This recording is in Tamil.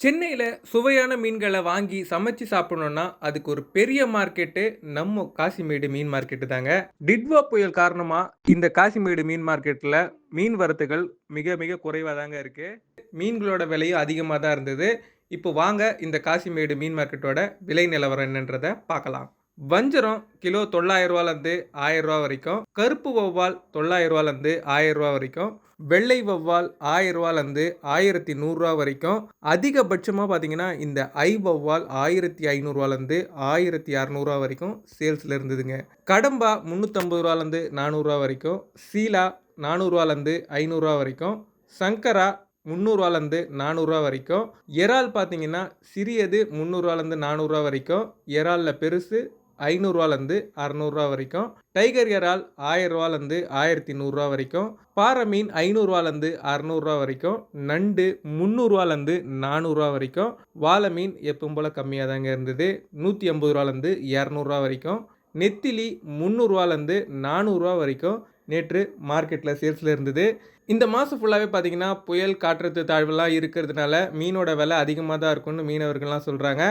சென்னையில் சுவையான மீன்களை வாங்கி சமைச்சு சாப்பிடணும்னா அதுக்கு ஒரு பெரிய மார்க்கெட்டு நம்ம காசிமேடு மீன் மார்க்கெட்டு தாங்க. டிட்வா புயல் காரணமாக இந்த காசிமேடு மீன் மார்க்கெட்டில் மீன் வரத்துகள் மிக மிக குறைவாக தாங்க இருக்குது மீன்களோட விலையும் அதிகமாக தான் இருந்தது. இப்போ வாங்க இந்த காசிமேடு மீன் மார்க்கெட்டோட விலை நிலவரம் என்னன்றதை பார்க்கலாம். வஞ்சரம் கிலோ தொள்ளாயிரம் ரூபாலேருந்து ஆயிரம் ரூபா வரைக்கும் கருப்பு வௌவால் தொள்ளாயிரம் ரூபாலேருந்து ஆயிரம் ரூபா வரைக்கும் வெள்ளை வௌவால் ஆயிரம் ரூபாலேருந்து ஆயிரத்தி நூறுரூவா வரைக்கும் அதிகபட்சமாக பார்த்தீங்கன்னா இந்த ஐ வௌவால் ஆயிரத்தி ஐநூறுரூவாலேருந்து ஆயிரத்தி இரநூறுவா வரைக்கும் சேல்ஸில் இருந்ததுங்க. கடம்பா முந்நூற்றம்பது ரூபாலேருந்து நானூறுரூவா வரைக்கும் சீலா நானூறுரூவாலேருந்து ஐநூறுரூவா வரைக்கும் சங்கரா முந்நூறுவாலேருந்து நானூறுரூவா வரைக்கும் இறால் பார்த்தீங்கன்னா சிறியது முந்நூறுவாலேருந்து நானூறுரூவா வரைக்கும் இறாலில் பெருசு ஐநூறுரூவாலேருந்து அறநூறுரூவா வரைக்கும். டைகர் இறால் ஆயிரரூவாலேருந்து ஆயிரத்தி நூறுரூவா வரைக்கும். பாறை மீன் ஐநூறுரூவாலேருந்து அறநூறுவா வரைக்கும். நண்டு முந்நூறுரூவாலேருந்து நானூறுரூவா வரைக்கும். வாழை மீன் எப்பவும் போல் கம்மியாக தாங்க இருந்தது. நூற்றி ஐம்பது ரூபாலேருந்து இரநூறுவா வரைக்கும். நெத்திலி முந்நூறுரூவாலேருந்து நானூறுரூவா வரைக்கும் நேற்று மார்க்கெட்டில் சேல்ஸில் இருந்தது. இந்த மாதம் ஃபுல்லாகவே பார்த்தீங்கன்னா புயல் காற்றழுத்த தாழ்வுலாம் இருக்கிறதுனால மீனோட விலை அதிகமாக தான் இருக்கும்னு மீனவர்கள்லாம் சொல்கிறாங்க